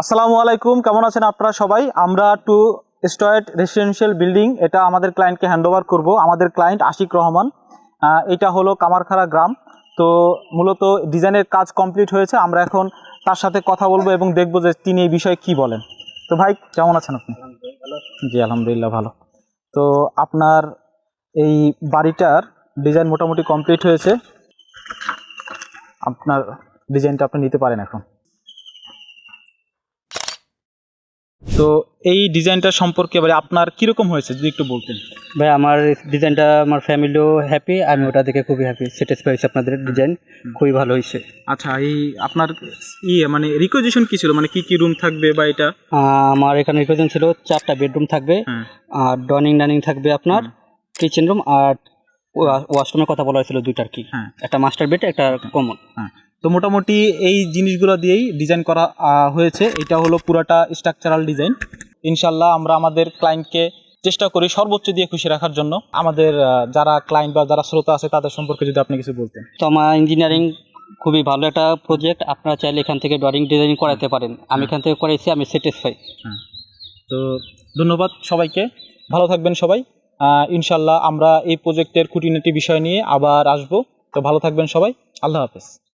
আসসালামু আলাইকুম, কেমন আছেন আপনারা সবাই? আমরা টু স্টয়েড রেসিডেন্সিয়াল বিল্ডিং, এটা আমাদের ক্লায়েন্টকে হ্যান্ড ওভার করব। আমাদের ক্লায়েন্ট আশিক রহমান। এটা হলো কামারখাড়া গ্রাম। তো মূলত ডিজাইনের কাজ কমপ্লিট হয়েছে। আমরা এখন তার সাথে কথা বলব এবং দেখব যে তিনি এই বিষয়ে কি বলেন। তো ভাই, কেমন আছেন আপনি? জি, আলহামদুলিল্লাহ ভালো। তো আপনার এই বাড়িটার ডিজাইন মোটামুটি কমপ্লিট হয়েছে। আপনার ডিজাইনটা আপনি নিতে পারেন এখন। তো এই ডিজাইনটা সম্পর্কে এবারে আপনার কীরকম হয়েছে যদি একটু বলতেন? ভাই আমার ডিজাইনটা আমার ফ্যামিলিও হ্যাপি আমি ওটা দেখে খুবই হ্যাপি স্যাটিসফাই হয়েছে আপনাদের ডিজাইন খুবই ভালো হয়েছে। আচ্ছা এই আপনার ইয়ে মানে রিকোয়েজিশন কি ছিল? মানে কি কি রুম থাকবে বা এটা? আমার এখানে রিকোয়েশন ছিল চারটা বেডরুম থাকবে আর ডনিং ডাইনিং থাকবে আপনার কিচেন রুম আর ওয়াশরুমের কথা বলা হয়েছিল দুইটার কি? হ্যাঁ। একটা মাস্টার বেড একটা কমন হ্যাঁ। তো মোটামুটি এই জিনিসগুলো দিয়েই ডিজাইন করা হয়েছে। এটা হলো পুরাটা স্ট্রাকচারাল ডিজাইন ইনশাল্লাহ আমরা আমাদের ক্লায়েন্টকে চেষ্টা করি সর্বোচ্চ দিয়ে খুশি রাখার জন্য। আমাদের যারা ক্লায়েন্ট বা যারা শ্রোতা আছে তাদের সম্পর্কে যদি আপনি কিছু বলতেন। তো আমার ইঞ্জিনিয়ারিং খুবই ভালো একটা প্রজেক্ট আপনারা চাইলে এখান থেকে ড্রয়িং ডিজাইন করাতে পারেন। আমি এখান থেকে করাইছি আমি স্যাটিসফাই তো ধন্যবাদ সবাইকে। ভালো থাকবেন সবাই। ইনশাল্লাহ আমরা এই প্রজেক্টের খুঁটিনাটি বিষয় নিয়ে আবার আসব। তো ভালো থাকবেন সবাই। আল্লাহ হাফেজ।